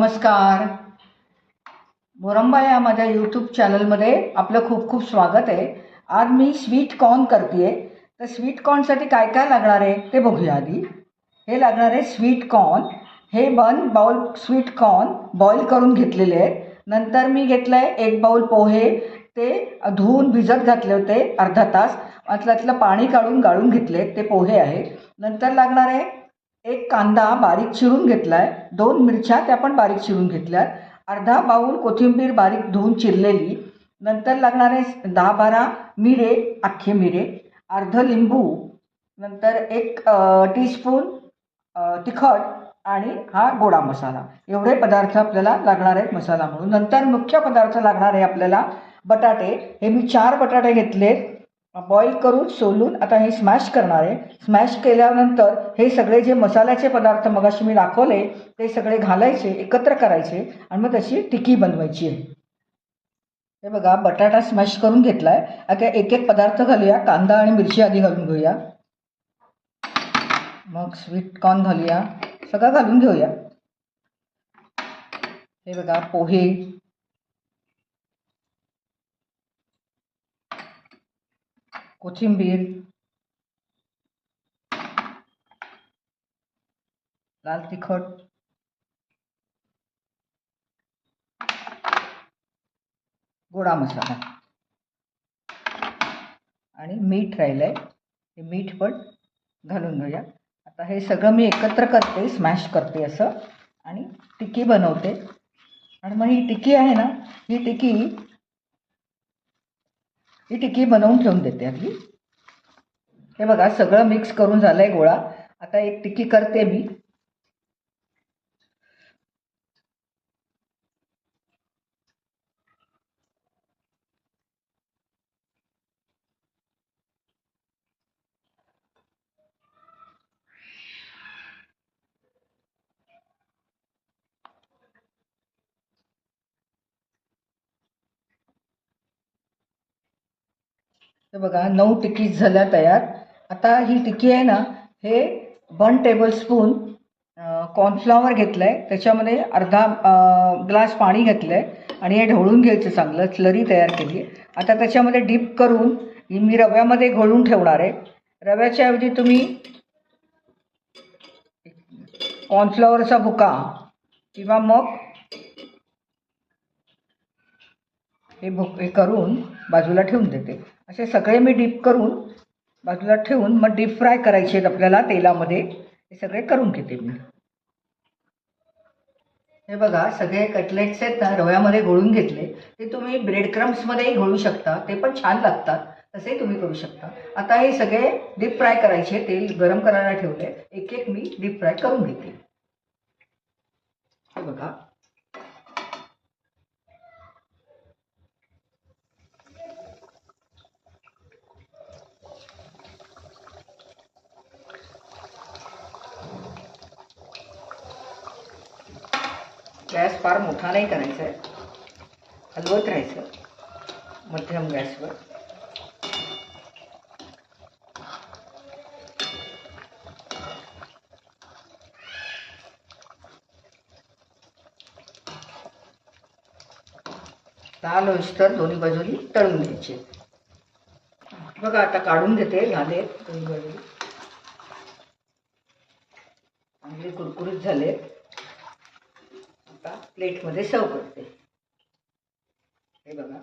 नमस्कार. मोरंबा या माझ्या यूट्यूब चॅनलमध्ये आपलं खूप खूप स्वागत आहे. आज मी स्वीट कॉर्न करते तर स्वीट कॉर्नसाठी काय काय लागणार आहे ते बघूया आधी. हे लागणार आहे स्वीट कॉर्न हे bun bowl sweet corn boil करून घेतलेले आहेत. नंतर मी घेतलं आहे एक बाउल पोहे. ते धुवून भिजत घातले होते अर्धा तास. त्यातलं पाणी काढून गाळून घेतले ते पोहे आहे नंतर लागणार आहे एक कांदा बारीक चिरून घेतला आहे दोन मिरच्या त्या पण बारीक चिरून घेतल्या अर्धा बाऊल कोथिंबीर बारीक धुवून चिरलेली. नंतर लागणारे दहा बारा मिरे अख्खे मिरे. अर्ध लिंबू. नंतर एक टीस्पून तिखट आणि हा गोडा मसाला. एवढे पदार्थ आपल्याला लागणार आहेत मसाला म्हणून. नंतर मुख्य पदार्थ लागणार आहे आपल्याला बटाटे. हे मी चार बटाटे घेतलेत. बॉईल करून सोलून आता हे स्मॅश करणार आहे. स्मॅश केल्यानंतर हे सगळे जे मसाल्याचे पदार्थ मगाशी मी दाखवले ते सगळे घालायचे एकत्र करायचे आणि मग त्याची टिकी बनवायची आहे. हे बघा बटाटा स्मॅश करून घेतला आहे आता एक एक पदार्थ घालूया. कांदा आणि मिरची आधी घालून घेऊया. मग स्वीट कॉर्न घालूया. सगळं घालून घेऊया. हे बघा पोहे. कोथिंबीर लाल तिखट गोडा मसाला आणि मीठ राहिलं आहे हे मीठ पण घालून घेऊया. आता हे सगळं मी एकत्र करते स्मॅश करते असं आणि टिकी बनवते. आणि मग ही टिकी आहे ना ही टिकी ही टिकी बनवून ठेवून देते आपली. हे बघा सगळं मिक्स करून झालं आहे गोळा. आता एक टिकी करते मी. हे बघा नऊ टिकीज झाल्या तयार. आता ही टिकी आहे ना हे वन टेबलस्पून कॉर्नफ्लॉवर घेतलं आहे त्याच्यामध्ये अर्धा ग्लास पाणी घेतलं आहे आणि हे ढवळून घ्यायचं चांगलं. स्लरी तयार केली आहे. आता त्याच्यामध्ये डीप करून ही मी रव्यामध्ये घोळून ठेवणार आहे. रव्याच्या ऐवजी तुम्ही कॉर्नफ्लॉवरचा भुका किंवा मग हे भुक हे करून बाजूला ठेवून देते. असे सगळे मी डीप करून बाजूला ठेवून मग डीप फ्राय करायचे आहेत आपल्याला तेलामध्ये. हे सगळे करून घेते मी. हे बघा सगळे कटलेट्स आहेत ना रव्यामध्ये घोळून घेतले. ते तुम्ही ब्रेड क्रम्समध्येही घोळू शकता. ते पण छान लागतात. तसेही तुम्ही करू शकता. आता हे सगळे डीप फ्राय करायचे. तेल गरम करायला ठेवले एक एक मी डीप फ्राय करून घेते. बघा. गॅस फार मोठा नाही करायचा आहे. हलवत राहायचं. मध्यम गॅसवर. लाल होईस्तर दोन्ही बाजूनी तळून घ्यायचे. बघा आता काढून घेते झाले दोन्ही बाजूनी. चांगले कुरकुरीत झाले. प्लेटमध्ये सर्व करते. हे बघा.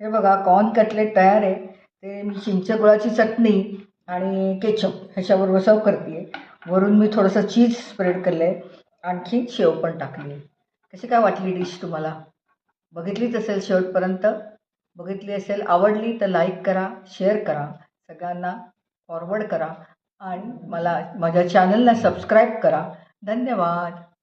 हे बघा कॉर्न कटलेट तयार आहे. ते मी चिंचगुळाची चटणी आणि केचप ह्याच्याबरोबर सर्व करते वरून मी थोडंसं चीज स्प्रेड केलं आहे आणखी शेव पण टाकली. कशी काय वाटली डिश तुम्हाला? बघितलीच असेल शेवटपर्यंत? बघितली असेल आवडली तर लाईक करा शेअर करा. सगळ्यांना फॉरवर्ड करा. आणि मला माझ्या चॅनलला सबस्क्राईब करा. धन्यवाद.